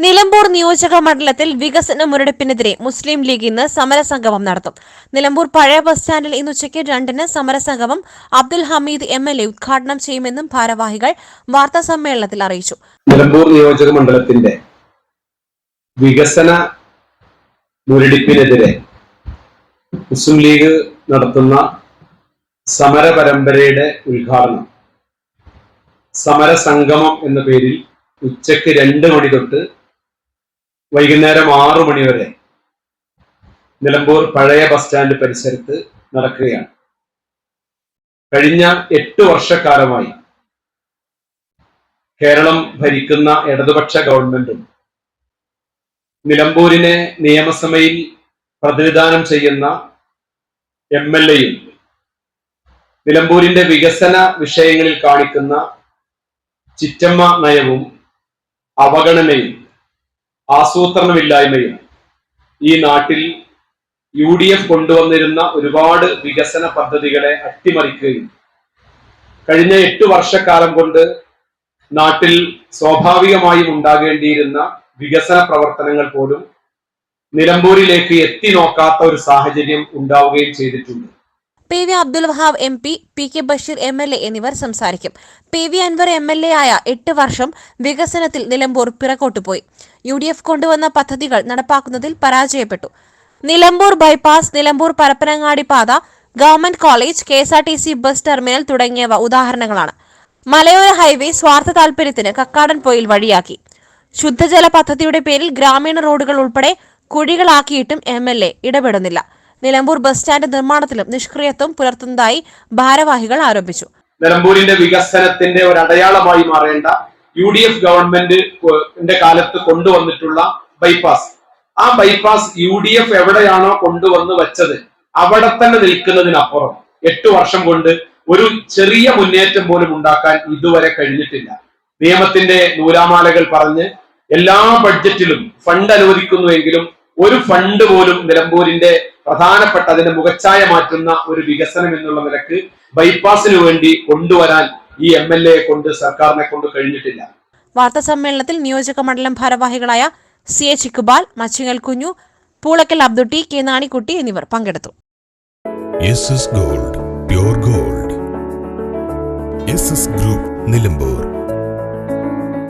നിയോജക മണ്ഡലത്തിൽ വികസന മുരടിപ്പിനെതിരെ മുസ്ലിം ലീഗ് ഇന്ന് സമരസംഗമം നടത്തും. നിലമ്പൂർ പഴയ ബസ് സ്റ്റാൻഡിൽ ഇന്ന് ഉച്ചയ്ക്ക് രണ്ടിന് സമരസംഗമം Abdul Hameed M L A ഉദ്ഘാടനം ചെയ്യുമെന്നും ഭാരവാഹികൾ വാർത്താ സമ്മേളനത്തിൽ അറിയിച്ചു. നിലമ്പൂർ നിയോജക മണ്ഡലത്തിന്റെ വികസന മുരടിപ്പിനെതിരെ മുസ്ലിം ലീഗ് നടത്തുന്ന സമര പരമ്പരയുടെ ഉദ്ഘാടനം. സമരസംഗമം എന്ന പേരിൽ ഉച്ചയ്ക്ക് രണ്ട് മണി തൊട്ട് വൈകുന്നേരം ആറു മണി വരെ നിലമ്പൂർ പഴയ ബസ് സ്റ്റാൻഡ് പരിസരത്ത് നടക്കുകയാണ്. കഴിഞ്ഞ എട്ട് വർഷക്കാലമായി കേരളം ഭരിക്കുന്ന ഇടതുപക്ഷ ഗവൺമെന്റും നിലമ്പൂരിനെ നിയമസഭയിൽ പ്രതിനിധാനം ചെയ്യുന്ന എം എൽ എയും നിലമ്പൂരിന്റെ വികസന വിഷയങ്ങളിൽ കാണിക്കുന്ന ചിറ്റമ്മ നയവും അവഗണനയും ആസൂത്രണമില്ലായ്മയും ഈ നാട്ടിൽ യു ഡി എഫ് കൊണ്ടുവന്നിരുന്ന ഒരുപാട് വികസന പദ്ധതികളെ അട്ടിമറിക്കുകയും കഴിഞ്ഞ എട്ട് വർഷക്കാലം കൊണ്ട് നാട്ടിൽ സ്വാഭാവികമായും ഉണ്ടാകേണ്ടിയിരുന്ന വികസന പ്രവർത്തനങ്ങൾ പോലും നിലമ്പൂരിലേക്ക് എത്തി നോക്കാത്ത ഒരു സാഹചര്യം ഉണ്ടാവുകയും ചെയ്തിട്ടുണ്ട്. P V Abdul Wahab M P P K Basheer M L A എന്നിവർ സംസാരിക്കും. P V Anvar M L A ആയ എട്ട് വർഷം വികസനത്തിൽ നിലമ്പൂർ പിറകോട്ടു പോയി. യു ഡി എഫ് കൊണ്ടുവന്ന പദ്ധതികൾ നടപ്പാക്കുന്നതിൽ പരാജയപ്പെട്ടു. നിലമ്പൂർ ബൈപ്പാസ് നിലമ്പൂർ പരപ്പനങ്ങാടി പാത government college K S R T C bus terminal തുടങ്ങിയവ ഉദാഹരണങ്ങളാണ്. മലയോര ഹൈവേ സ്വാർത്ഥ താൽപര്യത്തിന് കക്കാടൻ പോയിൽ വഴിയാക്കി. ശുദ്ധജല പദ്ധതിയുടെ പേരിൽ ഗ്രാമീണ റോഡുകൾ ഉൾപ്പെടെ കുഴികളാക്കിയിട്ടും എം എൽ എ ഇടപെടുന്നില്ല. നിലമ്പൂർ ബസ് സ്റ്റാൻഡ് നിർമ്മാണത്തിലും നിഷ്ക്രിയത്വം പുലർത്തുന്നതായി ഭാരവാഹികൾ ആരോപിച്ചു. നിലമ്പൂരിന്റെ വികസനത്തിന്റെ ഒരു അടയാളമായി മാറേണ്ട യു ഡി എഫ് ഗവൺമെന്റിന്റെ കാലത്ത് കൊണ്ടുവന്നിട്ടുള്ള ബൈപ്പാസ്. ആ ബൈപ്പാസ് യു ഡി എഫ് എവിടെയാണോ കൊണ്ടുവന്ന് വെച്ചത് അവിടെ തന്നെ നിൽക്കുന്നതിനപ്പുറം എട്ട് വർഷം കൊണ്ട് ഒരു ചെറിയ മുന്നേറ്റം പോലും ഉണ്ടാക്കാൻ ഇതുവരെ കഴിഞ്ഞിട്ടില്ല. നിയമത്തിന്റെ നൂലാമാലകൾ പറഞ്ഞ് എല്ലാ ബഡ്ജറ്റിലും ഫണ്ട് അനുവദിക്കുന്നുവെങ്കിലും ഒരു ഫണ്ട് പോലും നിലമ്പൂരിന്റെ പ്രധാനപ്പെട്ട അതിന്റെ മുഖച്ഛായ മാറ്റുന്ന ഒരു വികസനം എന്നുള്ള നിലയ്ക്ക് ബൈപ്പാസിന് വേണ്ടി കൊണ്ടുവരാൻ ഈ എം എൽ എ കൊണ്ട് സർക്കാരിനെ കൊണ്ട് കഴിഞ്ഞിട്ടില്ല. വാർത്താ സമ്മേളനത്തിൽ നിയോജക മണ്ഡലം ഭാരവാഹികളായ സി എച്ച് ഇക്ബാൽ മച്ചിങ്ങൽ കുഞ്ഞു പൂളക്കൽ അബ്ദുട്ടി കെ നാണിക്കുട്ടി എന്നിവർ പങ്കെടുത്തു. Gold pure gold group Nilambur